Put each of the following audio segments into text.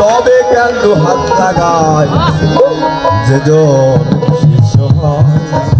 তবে কেন হাত লাগায়। যে শিষ্য হয়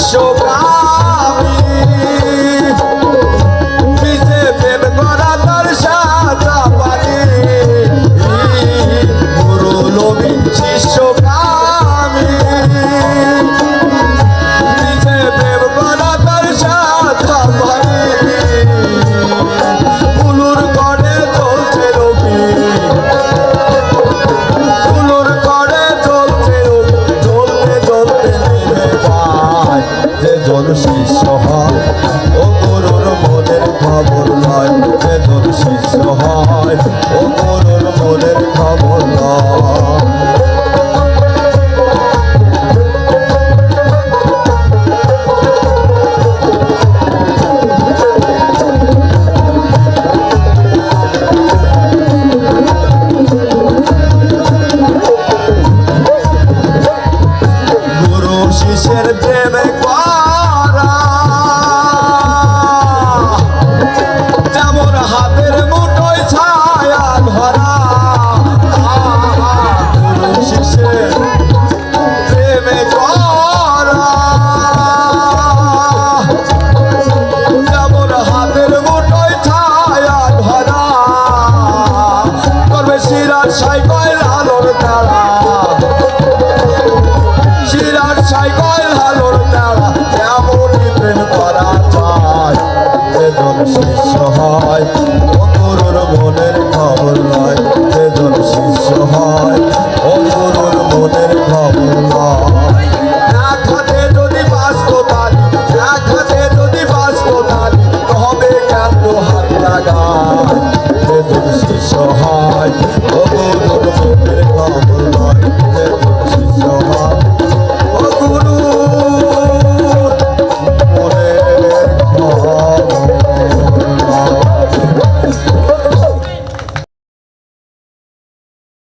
сюда বেদন শিষ্য হয় ও গুরুর মনের খবর নয় বেদন শিষ্য হয় ও গুরুর সাই কয় লালর তারা শিরার সাই কয় কেমন প্রেম করা যায়, যেজন শিষ্য হয় অতরুর মনের খবর নয় যেজন শিষ্য